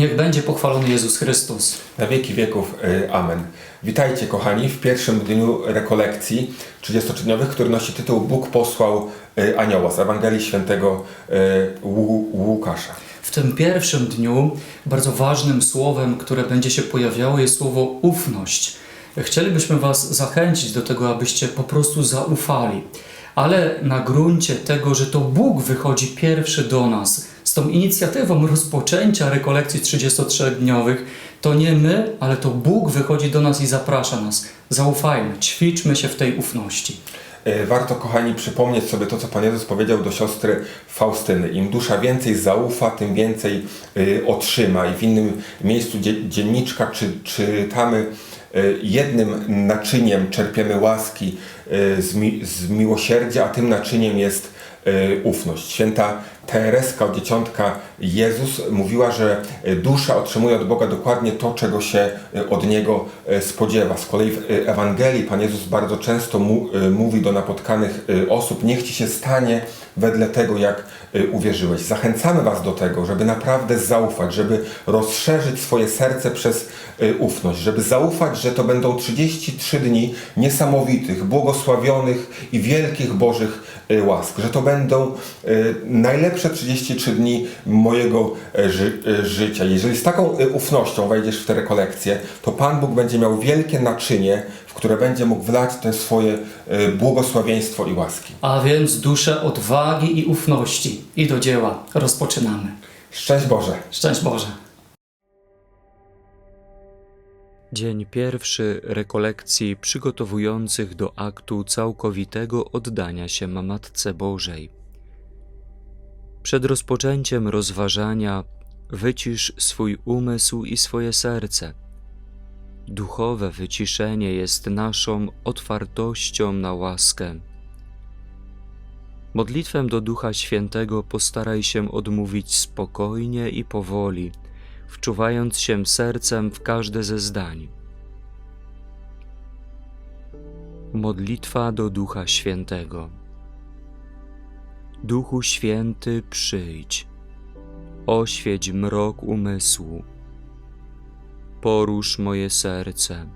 Niech będzie pochwalony Jezus Chrystus. Na wieki wieków. y, Amen. Witajcie kochani w pierwszym dniu rekolekcji 33-dniowych, który nosi tytuł Bóg posłał y, anioła z Ewangelii Świętego y, Łu- Łukasza. W tym pierwszym dniu bardzo ważnym słowem, które będzie się pojawiało, jest słowo ufność. Chcielibyśmy Was zachęcić do tego, abyście po prostu zaufali, ale na gruncie tego, że to Bóg wychodzi pierwszy do nas z tą inicjatywą rozpoczęcia rekolekcji 33-dniowych. To nie my, ale to Bóg wychodzi do nas i zaprasza nas. Zaufajmy, ćwiczmy się w tej ufności. Y, Warto, kochani, przypomnieć sobie to, co Pan Jezus powiedział do siostry Faustyny. Im dusza więcej zaufa, tym więcej y, otrzyma. I w innym miejscu dzie- dzienniczka czy, czytamy, y, jednym naczyniem czerpiemy łaski z, mi- z miłosierdzia, a tym naczyniem jest ufność. Święta Tereska, od dzieciątka Jezus, mówiła, że y, dusza otrzymuje od Boga dokładnie to, czego się y, od Niego y, spodziewa. Z kolei w Ewangelii Pan Jezus bardzo często mu, mówi do napotkanych osób, niech Ci się stanie wedle tego, jak uwierzyłeś. Zachęcamy Was do tego, żeby naprawdę zaufać, żeby rozszerzyć swoje serce przez ufność, żeby zaufać, że to będą 33 dni niesamowitych, błogosławionych i wielkich Bożych łask, że to będą y, najlepsze 33 dni mojego y, ży, y, życia. Jeżeli z taką y, ufnością wejdziesz w te rekolekcje, to Pan Bóg będzie miał wielkie naczynie, w które będzie mógł wlać te swoje błogosławieństwo i łaski. A więc duszę odwagi i ufności. I do dzieła. Rozpoczynamy. Szczęść Boże! Szczęść Boże. Dzień pierwszy rekolekcji przygotowujących do aktu całkowitego oddania się Matce Bożej. Przed rozpoczęciem rozważania wycisz swój umysł i swoje serce. Duchowe wyciszenie jest naszą otwartością na łaskę. Modlitwę do Ducha Świętego postaraj się odmówić spokojnie i powoli, wczuwając się sercem w każde ze zdań. Modlitwa do Ducha Świętego. Duchu Święty, przyjdź, oświeć mrok umysłu, porusz moje serce,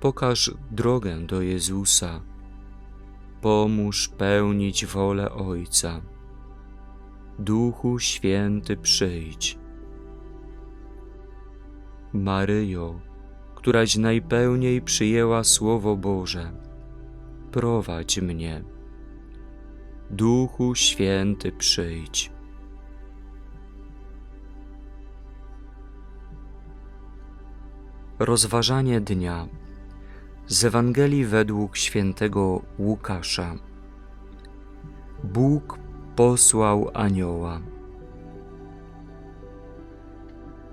pokaż drogę do Jezusa, pomóż pełnić wolę Ojca. Duchu Święty, przyjdź. Maryjo, któraś najpełniej przyjęła Słowo Boże, prowadź mnie. Duchu Święty, przyjdź. Rozważanie dnia z Ewangelii według świętego Łukasza. Bóg posłał anioła.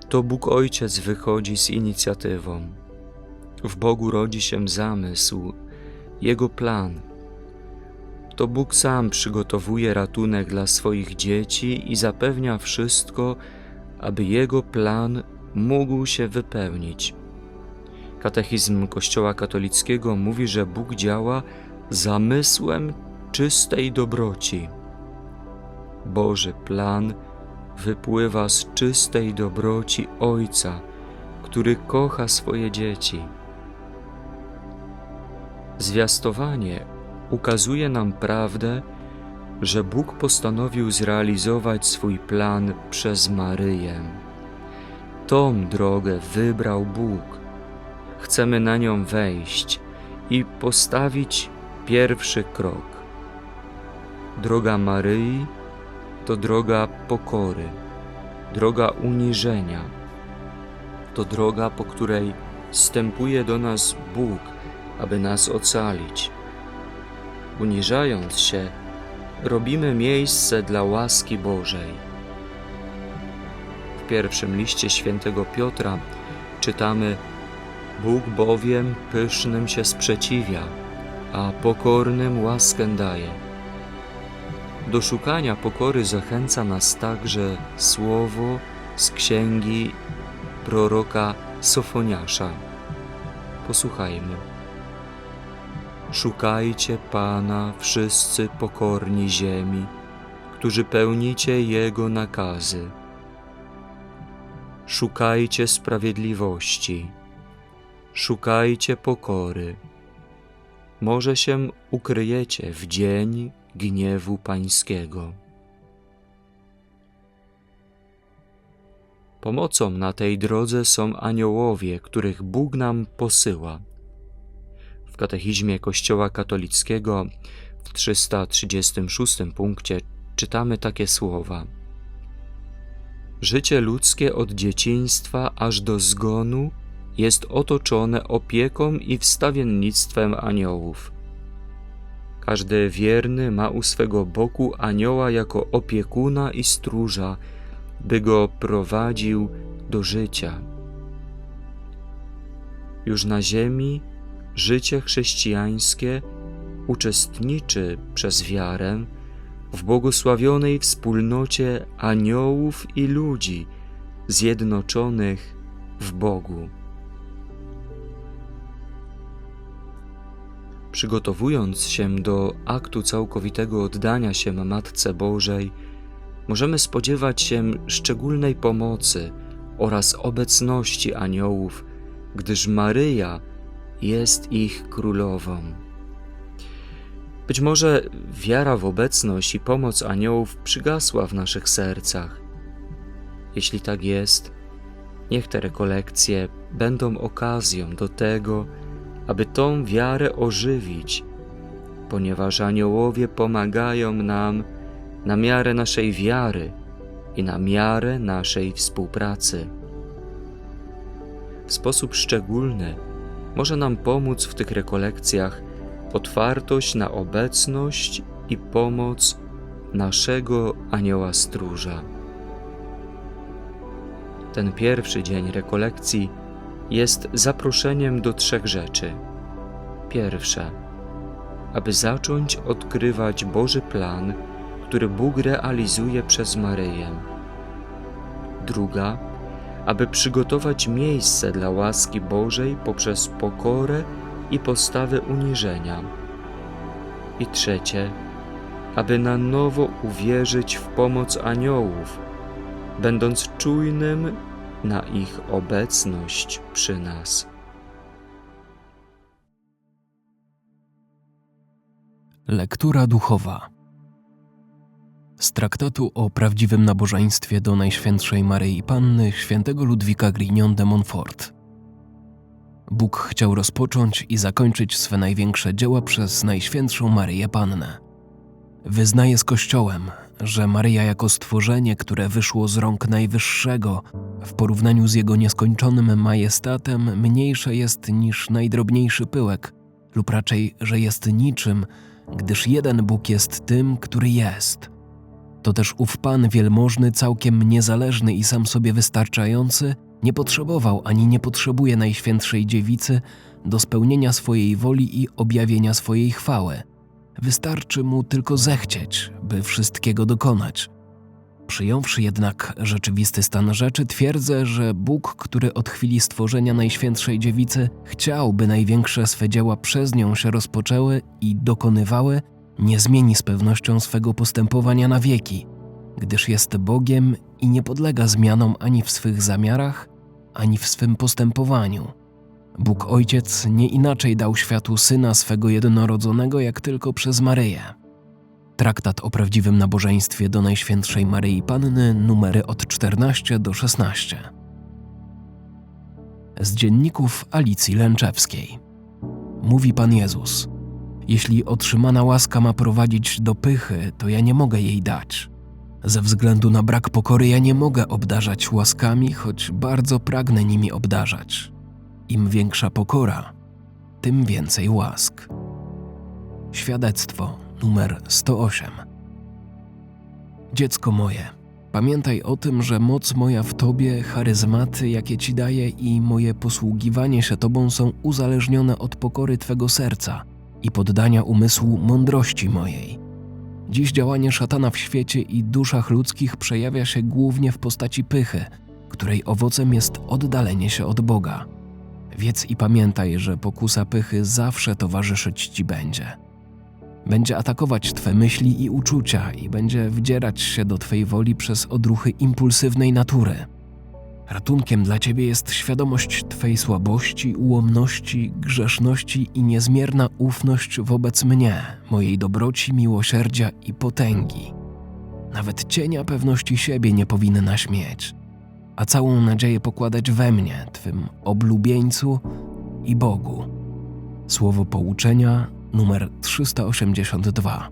To Bóg Ojciec wychodzi z inicjatywą. W Bogu rodzi się zamysł, Jego plan. To Bóg sam przygotowuje ratunek dla swoich dzieci i zapewnia wszystko, aby Jego plan mógł się wypełnić. Katechizm Kościoła katolickiego mówi, że Bóg działa zamysłem czystej dobroci. Boży plan wypływa z czystej dobroci Ojca, który kocha swoje dzieci. Zwiastowanie ukazuje nam prawdę, że Bóg postanowił zrealizować swój plan przez Maryję. Tą drogę wybrał Bóg. Chcemy na nią wejść i postawić pierwszy krok. Droga Maryi to droga pokory, droga uniżenia. To droga, po której wstępuje do nas Bóg, aby nas ocalić. Uniżając się, robimy miejsce dla łaski Bożej. W pierwszym liście świętego Piotra czytamy: Bóg bowiem pysznym się sprzeciwia, a pokornym łaskę daje. Do szukania pokory zachęca nas także słowo z księgi proroka Sofoniasza. Posłuchajmy. Szukajcie Pana wszyscy pokorni ziemi, którzy pełnicie Jego nakazy. szukajcie sprawiedliwości, szukajcie pokory. Może się ukryjecie w dzień gniewu Pańskiego. Pomocą na tej drodze są aniołowie, których Bóg nam posyła. W katechizmie Kościoła katolickiego w 336 punkcie czytamy takie słowa: Życie ludzkie od dzieciństwa aż do zgonu jest otoczone opieką i wstawiennictwem aniołów. Każdy wierny ma u swego boku anioła jako opiekuna i stróża, by go prowadził do życia. Już na ziemi życie chrześcijańskie uczestniczy przez wiarę w błogosławionej wspólnocie aniołów i ludzi zjednoczonych w Bogu. Przygotowując się do aktu całkowitego oddania się Matce Bożej, możemy spodziewać się szczególnej pomocy oraz obecności aniołów, gdyż Maryja jest ich królową. Być może wiara w obecność i pomoc aniołów przygasła w naszych sercach. Jeśli tak jest, niech te rekolekcje będą okazją do tego, aby tą wiarę ożywić, ponieważ aniołowie pomagają nam na miarę naszej wiary i na miarę naszej współpracy. W sposób szczególny może nam pomóc w tych rekolekcjach otwartość na obecność i pomoc naszego anioła stróża. Ten pierwszy dzień rekolekcji jest zaproszeniem do trzech rzeczy. Pierwsze, aby zacząć odkrywać Boży plan, który Bóg realizuje przez Maryję. Druga, aby przygotować miejsce dla łaski Bożej poprzez pokorę i postawę uniżenia. I trzecie, aby na nowo uwierzyć w pomoc aniołów, będąc czujnym na ich obecność przy nas. Lektura duchowa z traktatu o prawdziwym nabożeństwie do Najświętszej Maryi Panny świętego Ludwika Grignon de Montfort. Bóg chciał rozpocząć i zakończyć swe największe dzieła przez Najświętszą Maryję Pannę. Wyznaje z Kościołem, że Maryja jako stworzenie, które wyszło z rąk Najwyższego, w porównaniu z Jego nieskończonym majestatem mniejsze jest niż najdrobniejszy pyłek, lub raczej, że jest niczym, gdyż jeden Bóg jest tym, który jest. To też ów Pan wielmożny, całkiem niezależny i sam sobie wystarczający, nie potrzebował ani nie potrzebuje Najświętszej Dziewicy do spełnienia swojej woli i objawienia swojej chwały. Wystarczy mu tylko zechcieć, by wszystkiego dokonać. Przyjąwszy jednak rzeczywisty stan rzeczy, twierdzę, że Bóg, który od chwili stworzenia Najświętszej Dziewicy chciał, by największe swe dzieła przez nią się rozpoczęły i dokonywały, nie zmieni z pewnością swego postępowania na wieki, gdyż jest Bogiem i nie podlega zmianom ani w swych zamiarach, ani w swym postępowaniu. Bóg Ojciec nie inaczej dał światu Syna swego jednorodzonego, jak tylko przez Maryję. Traktat o prawdziwym nabożeństwie do Najświętszej Maryi Panny, numery od 14 do 16. Z dzienników Alicji Lęczewskiej. Mówi Pan Jezus: Jeśli otrzymana łaska ma prowadzić do pychy, to ja nie mogę jej dać. Ze względu na brak pokory ja nie mogę obdarzać łaskami, choć bardzo pragnę nimi obdarzać. Im większa pokora, tym więcej łask. Świadectwo numer 108. Dziecko moje, pamiętaj o tym, że moc moja w Tobie, charyzmaty, jakie Ci daję i moje posługiwanie się Tobą są uzależnione od pokory Twego serca i poddania umysłu mądrości mojej. Dziś działanie szatana w świecie i duszach ludzkich przejawia się głównie w postaci pychy, której owocem jest oddalenie się od Boga. Wiedz i pamiętaj, że pokusa pychy zawsze towarzyszyć Ci będzie. Będzie atakować Twe myśli i uczucia i będzie wdzierać się do Twej woli przez odruchy impulsywnej natury. Ratunkiem dla Ciebie jest świadomość Twej słabości, ułomności, grzeszności i niezmierna ufność wobec mnie, mojej dobroci, miłosierdzia i potęgi. Nawet cienia pewności siebie nie powinnaś mieć, a całą nadzieję pokładać we mnie, Twym oblubieńcu i Bogu. Słowo pouczenia numer 382.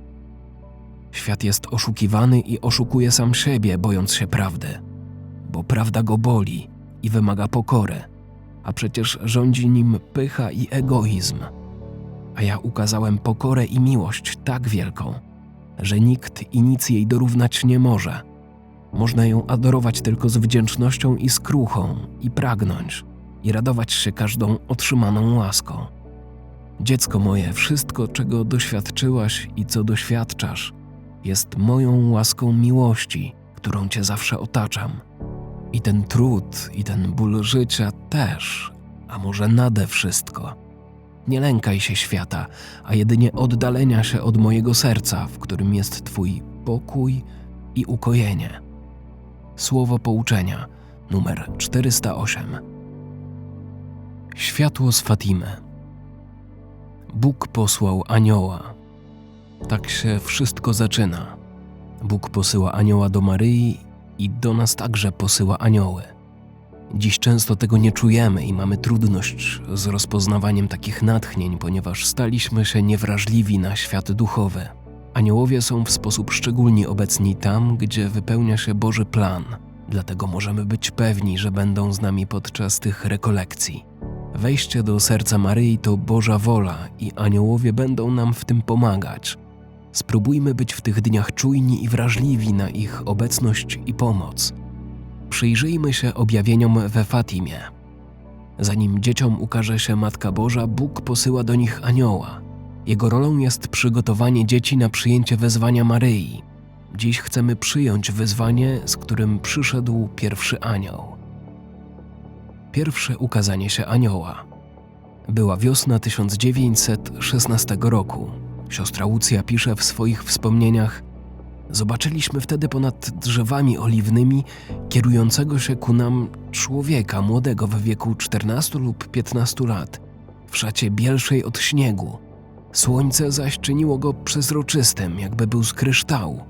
Świat jest oszukiwany i oszukuje sam siebie, bojąc się prawdy, bo prawda go boli i wymaga pokory, a przecież rządzi nim pycha i egoizm. A ja ukazałem pokorę i miłość tak wielką, że nikt i nic jej dorównać nie może. Można ją adorować tylko z wdzięcznością i skruchą, i pragnąć, i radować się każdą otrzymaną łaską. Dziecko moje, wszystko, czego doświadczyłaś i co doświadczasz, jest moją łaską miłości, którą Cię zawsze otaczam. I ten trud, i ten ból życia też, a może nade wszystko. Nie lękaj się świata, a jedynie oddalenia się od mojego serca, w którym jest Twój pokój i ukojenie. Słowo pouczenia, numer 408. Światło z Fatimy. Bóg posłał anioła. Tak się wszystko zaczyna. Bóg posyła anioła do Maryi i do nas także posyła anioły. Dziś często tego nie czujemy i mamy trudność z rozpoznawaniem takich natchnień, ponieważ staliśmy się niewrażliwi na świat duchowy. Aniołowie są w sposób szczególnie obecni tam, gdzie wypełnia się Boży plan, dlatego możemy być pewni, że będą z nami podczas tych rekolekcji. Wejście do serca Maryi to Boża wola i aniołowie będą nam w tym pomagać. Spróbujmy być w tych dniach czujni i wrażliwi na ich obecność i pomoc. Przyjrzyjmy się objawieniom we Fatimie. Zanim dzieciom ukaże się Matka Boża, Bóg posyła do nich anioła. Jego rolą jest przygotowanie dzieci na przyjęcie wezwania Maryi. Dziś chcemy przyjąć wyzwanie, z którym przyszedł pierwszy anioł. Pierwsze ukazanie się anioła. Była wiosna 1916 roku. Siostra Łucja pisze w swoich wspomnieniach: Zobaczyliśmy wtedy ponad drzewami oliwnymi kierującego się ku nam człowieka młodego w wieku 14 lub 15 lat, w szacie bielszej od śniegu. Słońce zaś czyniło go przezroczystym, jakby był z kryształu.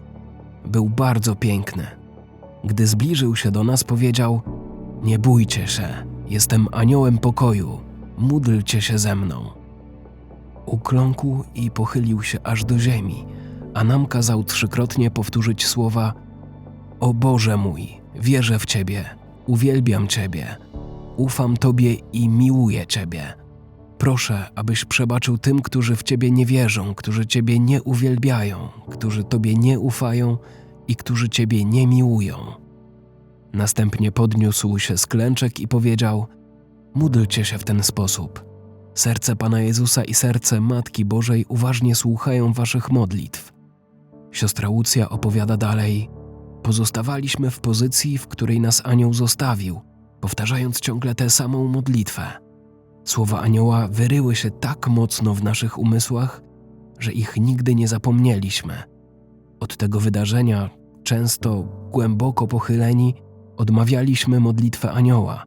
Był bardzo piękny. Gdy zbliżył się do nas, powiedział: Nie bójcie się, jestem aniołem pokoju, módlcie się ze mną. Ukląkł i pochylił się aż do ziemi, a nam kazał trzykrotnie powtórzyć słowa: O Boże mój, wierzę w Ciebie, uwielbiam Ciebie, ufam Tobie i miłuję Ciebie. Proszę, abyś przebaczył tym, którzy w Ciebie nie wierzą, którzy Ciebie nie uwielbiają, którzy Tobie nie ufają i którzy Ciebie nie miłują. Następnie podniósł się z klęczek i powiedział: Módlcie się w ten sposób. Serce Pana Jezusa i serce Matki Bożej uważnie słuchają Waszych modlitw. Siostra Łucja opowiada dalej: Pozostawaliśmy w pozycji, w której nas anioł zostawił, powtarzając ciągle tę samą modlitwę. Słowa anioła wyryły się tak mocno w naszych umysłach, że ich nigdy nie zapomnieliśmy. Od tego wydarzenia, często głęboko pochyleni, odmawialiśmy modlitwę anioła,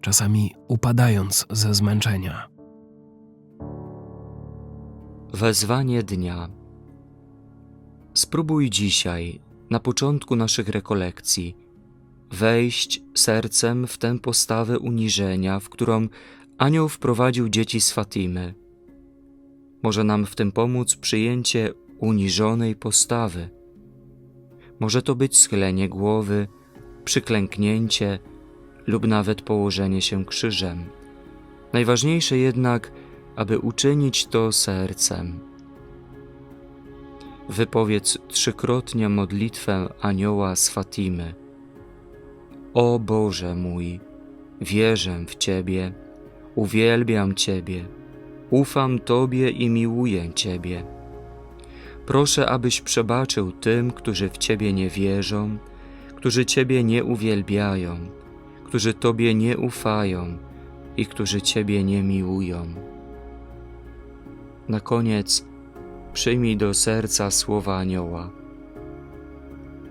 czasami upadając ze zmęczenia. Wezwanie dnia. Spróbuj dzisiaj, na początku naszych rekolekcji, wejść sercem w tę postawę uniżenia, w którą anioł wprowadził dzieci z Fatimy. Może nam w tym pomóc przyjęcie uniżonej postawy. Może to być schylenie głowy, przyklęknięcie lub nawet położenie się krzyżem. Najważniejsze jednak, aby uczynić to sercem. Wypowiedz trzykrotnie modlitwę anioła z Fatimy. O Boże mój, wierzę w Ciebie, uwielbiam Ciebie, ufam Tobie i miłuję Ciebie. Proszę, abyś przebaczył tym, którzy w Ciebie nie wierzą, którzy Ciebie nie uwielbiają, którzy Tobie nie ufają i którzy Ciebie nie miłują. Na koniec przyjmij do serca słowa anioła.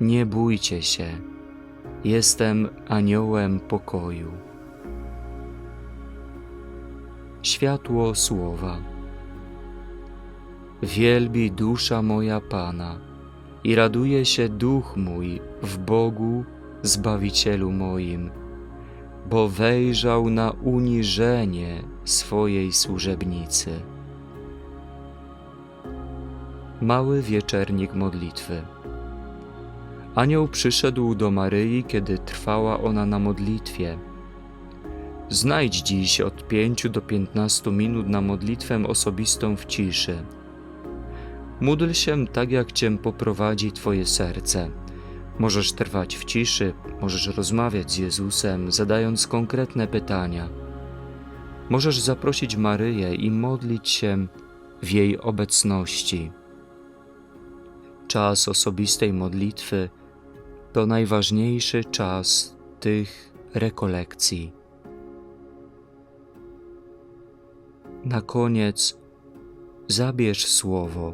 Nie bójcie się, Jestem aniołem pokoju. Światło słowa. Wielbi dusza moja Pana i raduje się duch mój w Bogu, Zbawicielu moim, bo wejrzał na uniżenie swojej służebnicy. Mały wieczernik modlitwy. Anioł przyszedł do Maryi, kiedy trwała ona na modlitwie. Znajdź dziś od pięciu do piętnastu minut na modlitwę osobistą w ciszy. Módl się tak, jak Cię poprowadzi Twoje serce. Możesz trwać w ciszy, możesz rozmawiać z Jezusem, zadając konkretne pytania. Możesz zaprosić Maryję i modlić się w jej obecności. Czas osobistej modlitwy to najważniejszy czas tych rekolekcji. Na koniec zabierz słowo.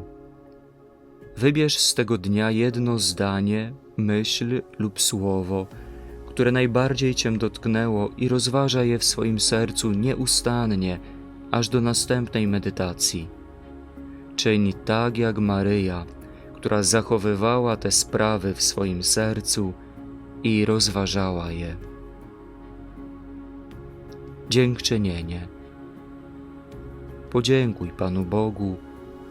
Wybierz z tego dnia jedno zdanie, myśl lub słowo, które najbardziej Cię dotknęło i rozważaj je w swoim sercu nieustannie, aż do następnej medytacji. Czyń tak jak Maryja, która zachowywała te sprawy w swoim sercu i rozważała je. Dziękczynienie. Podziękuj Panu Bogu,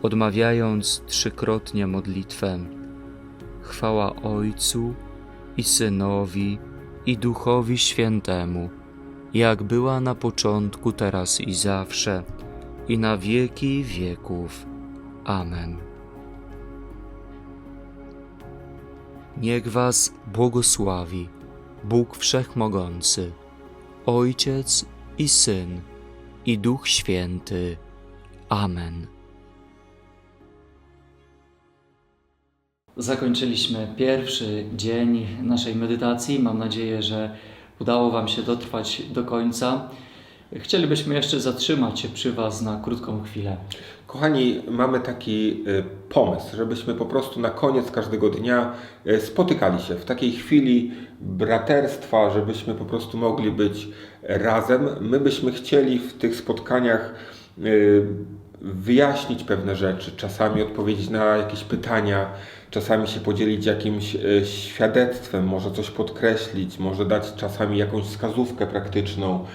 odmawiając trzykrotnie modlitwę. Chwała Ojcu i Synowi i Duchowi Świętemu, jak była na początku, teraz i zawsze, i na wieki wieków. Amen. Niech Was błogosławi Bóg Wszechmogący, Ojciec i Syn i Duch Święty. Amen. Zakończyliśmy pierwszy dzień naszej medytacji. Mam nadzieję, że udało Wam się dotrwać do końca. Chcielibyśmy jeszcze zatrzymać się przy Was na krótką chwilę. Kochani, mamy taki y, pomysł, żebyśmy po prostu na koniec każdego dnia y, spotykali się w takiej chwili braterstwa, żebyśmy po prostu mogli być razem. My byśmy chcieli w tych spotkaniach y, wyjaśnić pewne rzeczy, czasami odpowiedzieć na jakieś pytania, czasami się podzielić jakimś świadectwem, może coś podkreślić, może dać czasami jakąś wskazówkę praktyczną.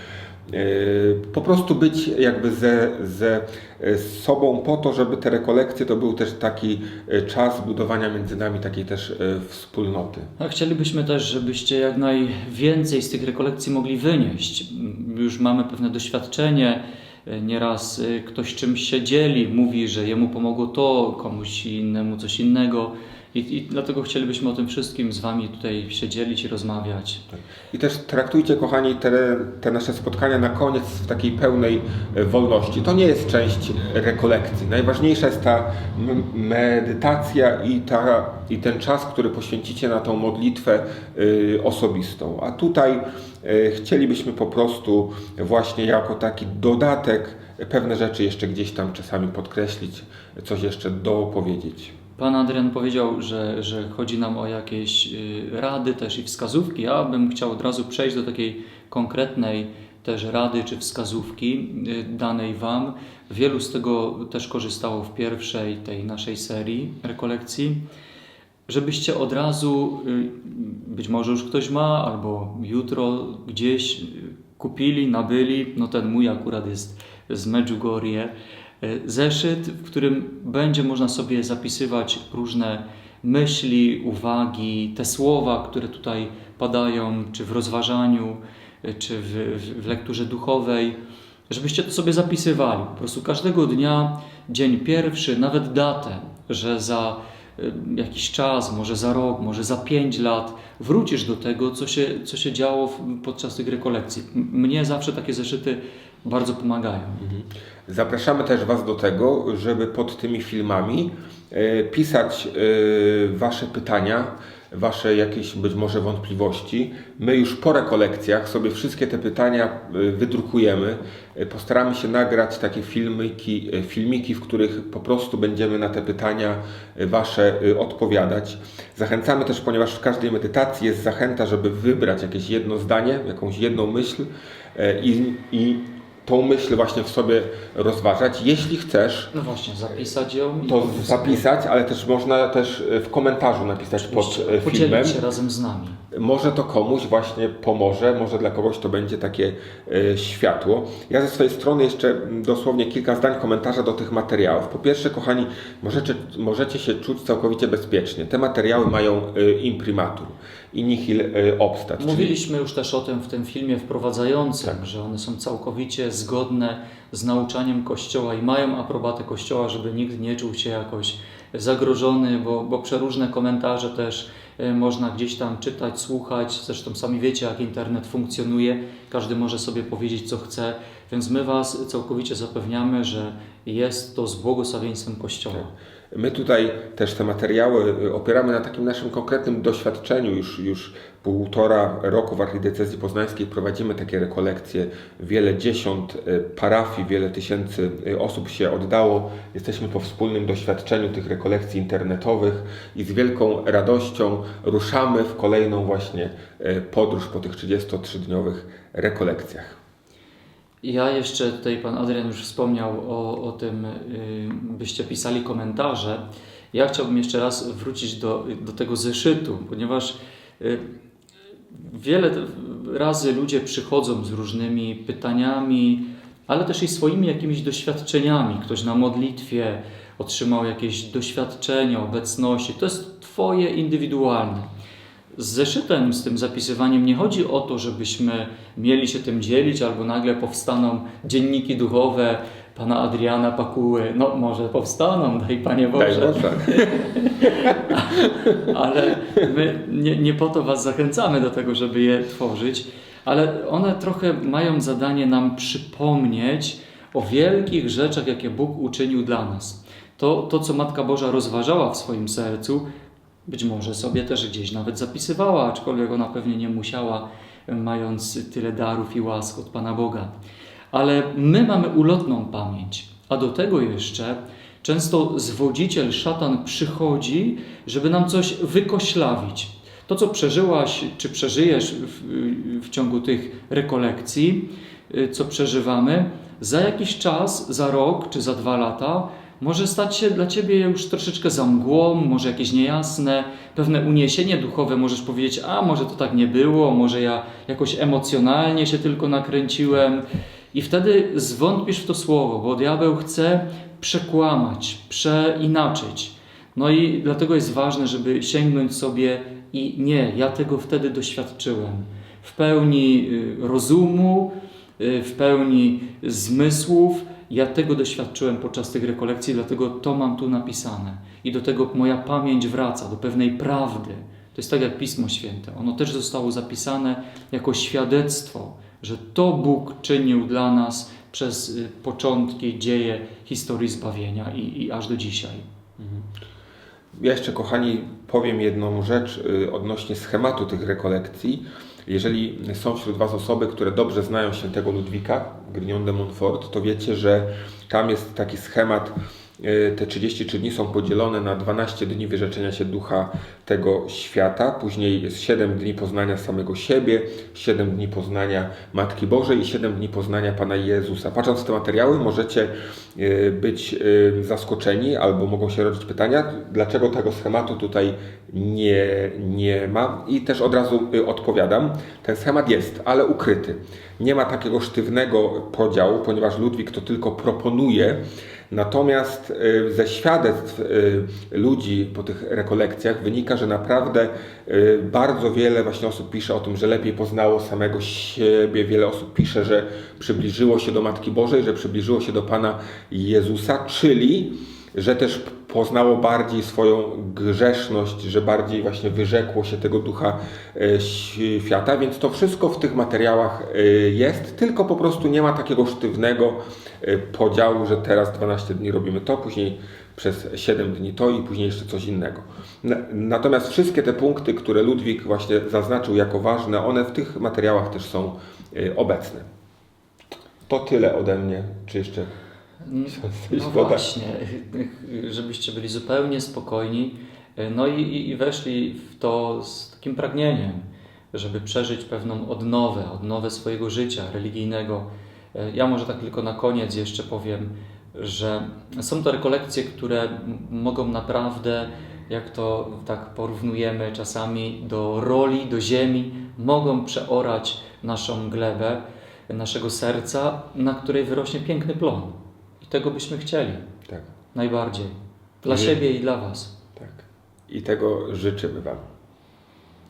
Yy, po prostu być jakby ze, ze e, sobą po to, żeby te rekolekcje to był też taki e, czas budowania między nami takiej też e, wspólnoty. No, chcielibyśmy też, żebyście jak najwięcej z tych rekolekcji mogli wynieść. Już mamy pewne doświadczenie. Nieraz ktoś czymś się dzieli, mówi, że jemu pomogło to, komuś innemu coś innego. I, I dlatego chcielibyśmy o tym wszystkim z Wami tutaj się dzielić i rozmawiać. I też traktujcie, kochani, te, te nasze spotkania na koniec w takiej pełnej e, wolności. To nie jest część rekolekcji. Najważniejsza jest ta medytacja i, ta, i ten czas, który poświęcicie na tą modlitwę y, osobistą. A tutaj y, chcielibyśmy po prostu właśnie jako taki dodatek pewne rzeczy jeszcze gdzieś tam czasami podkreślić, coś jeszcze dopowiedzieć. Pan Adrian powiedział, że, że chodzi nam o jakieś y, rady też i wskazówki. Ja bym chciał od razu przejść do takiej konkretnej też rady czy wskazówki y, danej Wam. Wielu z tego też korzystało w pierwszej tej naszej serii rekolekcji. Żebyście od razu, y, być może już ktoś ma, albo jutro gdzieś kupili, nabyli, no ten mój akurat jest z Medjugorje, zeszyt, w którym będzie można sobie zapisywać różne myśli, uwagi, te słowa, które tutaj padają, czy w rozważaniu, y, czy w, w, lekturze duchowej, żebyście to sobie zapisywali. Po prostu każdego dnia, dzień pierwszy, nawet datę, że za y, jakiś czas, może za rok, może za pięć lat, wrócisz do tego, co się, co się działo podczas tych rekolekcji. Mnie zawsze takie zeszyty bardzo pomagają. Zapraszamy też Was do tego, żeby pod tymi filmami e, pisać e, Wasze pytania, Wasze jakieś być może wątpliwości. My już po rekolekcjach sobie wszystkie te pytania y, wydrukujemy. Postaramy się nagrać takie filmiki, filmiki, w których po prostu będziemy na te pytania Wasze odpowiadać. Zachęcamy też, ponieważ w każdej medytacji jest zachęta, żeby wybrać jakieś jedno zdanie, jakąś jedną myśl i, i tą myśl właśnie w sobie rozważać. Jeśli chcesz, No właśnie, zapisać ją i to zapisać, ale też można też y, w komentarzu napisać pod oczywiście y, filmem. podzielić się razem z nami. Może to komuś właśnie pomoże, może dla kogoś to będzie takie e, światło. Ja ze swojej strony jeszcze mm, dosłownie kilka zdań komentarza do tych materiałów. Po pierwsze, kochani, możecie, możecie się czuć całkowicie bezpiecznie. Te materiały mają e, imprimatur i nihil e, obstat. czyli- Mówiliśmy już też o tym w tym filmie wprowadzającym, Tak. że one są całkowicie zgodne z nauczaniem Kościoła i mają aprobatę Kościoła, żeby nikt nie czuł się jakoś zagrożony, bo, bo przeróżne komentarze też e, można gdzieś tam czytać, słuchać. Zresztą sami wiecie, jak internet funkcjonuje. Każdy może sobie powiedzieć, co chce, więc my Was całkowicie zapewniamy, że jest to z błogosławieństwem Kościoła. My tutaj też te materiały y, opieramy na takim naszym konkretnym doświadczeniu. Już, już półtora roku w Archidiecezji Poznańskiej prowadzimy takie rekolekcje. Wiele dziesiąt y, parafii, wiele tysięcy y, osób się oddało. Jesteśmy po wspólnym doświadczeniu tych rekolekcji internetowych i z wielką radością ruszamy w kolejną właśnie podróż po tych 33-dniowych rekolekcjach. Ja jeszcze tutaj pan Adrian już wspomniał o, o tym, y, byście pisali komentarze. Ja chciałbym jeszcze raz wrócić do, do tego zeszytu, ponieważ y, wiele razy ludzie przychodzą z różnymi pytaniami, ale też i swoimi jakimiś doświadczeniami. Ktoś na modlitwie otrzymał jakieś doświadczenie, obecności. To jest Twoje indywidualne. Z zeszytem, z tym zapisywaniem nie chodzi o to, żebyśmy mieli się tym dzielić, albo nagle powstaną dzienniki duchowe pana Adriana Pakuły. No może powstaną, daj Panie Daj Boże. Boże. Ale my nie, nie po to Was zachęcamy do tego, żeby je tworzyć, ale one trochę mają zadanie nam przypomnieć o wielkich rzeczach, jakie Bóg uczynił dla nas. To, to co Matka Boża rozważała w swoim sercu, być może sobie też gdzieś nawet zapisywała, aczkolwiek ona pewnie nie musiała, mając tyle darów i łask od Pana Boga. Ale my mamy ulotną pamięć, a do tego jeszcze często zwodziciel, szatan przychodzi, żeby nam coś wykoślawić. To, co przeżyłaś, czy przeżyjesz w, w ciągu tych rekolekcji, co przeżywamy, za jakiś czas, za rok czy za dwa lata, może stać się dla Ciebie już troszeczkę za mgłą, może jakieś niejasne, pewne uniesienie duchowe, możesz powiedzieć, a może to tak nie było, może ja jakoś emocjonalnie się tylko nakręciłem. I wtedy zwątpisz w to słowo, bo diabeł chce przekłamać, przeinaczyć. No i dlatego jest ważne, żeby sięgnąć sobie i nie, ja tego wtedy doświadczyłem. W pełni y, rozumu, y, w pełni zmysłów. Ja tego doświadczyłem podczas tych rekolekcji, dlatego to mam tu napisane. I do tego moja pamięć wraca, do pewnej prawdy. To jest tak jak Pismo Święte. Ono też zostało zapisane jako świadectwo, że to Bóg czynił dla nas przez y, początki, dzieje historii zbawienia i, i aż do dzisiaj. Ja jeszcze, kochani, powiem jedną rzecz y, odnośnie schematu tych rekolekcji. Jeżeli są wśród Was osoby, które dobrze znają świętego Ludwika, Grignon de Montfort, to wiecie, że tam jest taki schemat, te 33 dni są podzielone na 12 dni wyrzeczenia się ducha tego świata, później jest 7 dni poznania samego siebie, 7 dni poznania Matki Bożej i 7 dni poznania Pana Jezusa. Patrząc w te materiały możecie y, być y, zaskoczeni albo mogą się rodzić pytania, dlaczego tego schematu tutaj nie, nie ma i też od razu odpowiadam. Ten schemat jest, ale ukryty. Nie ma takiego sztywnego podziału, ponieważ Ludwik to tylko proponuje, Natomiast y, ze świadectw y, ludzi po tych rekolekcjach wynika, że naprawdę y, bardzo wiele właśnie osób pisze o tym, że lepiej poznało samego siebie. Wiele osób pisze, że przybliżyło się do Matki Bożej, że przybliżyło się do Pana Jezusa, czyli że też poznało bardziej swoją grzeszność, że bardziej właśnie wyrzekło się tego ducha świata, więc to wszystko w tych materiałach jest, tylko po prostu nie ma takiego sztywnego e, podziału, że teraz 12 dni robimy to, później przez 7 dni to i później jeszcze coś innego. Na- Natomiast wszystkie te punkty, które Ludwik właśnie zaznaczył jako ważne, one w tych materiałach też są e, obecne. To tyle ode mnie. Czy jeszcze coś No właśnie, żebyście byli zupełnie spokojni, no i, i, i weszli w to z takim pragnieniem, żeby przeżyć pewną odnowę, odnowę swojego życia religijnego. Ja może tak tylko na koniec jeszcze powiem, że są to rekolekcje, które mogą naprawdę, jak to tak porównujemy czasami do roli, do ziemi, mogą przeorać naszą glebę, naszego serca, na której wyrośnie piękny plon. I tego byśmy chcieli Tak, najbardziej. Dla siebie i dla Was. tak. I tego życzymy Wam.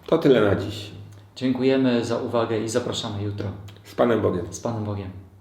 To tyle na dziś. Dziękujemy za uwagę i zapraszamy jutro. Z Panem Bogiem. Z Panem Bogiem.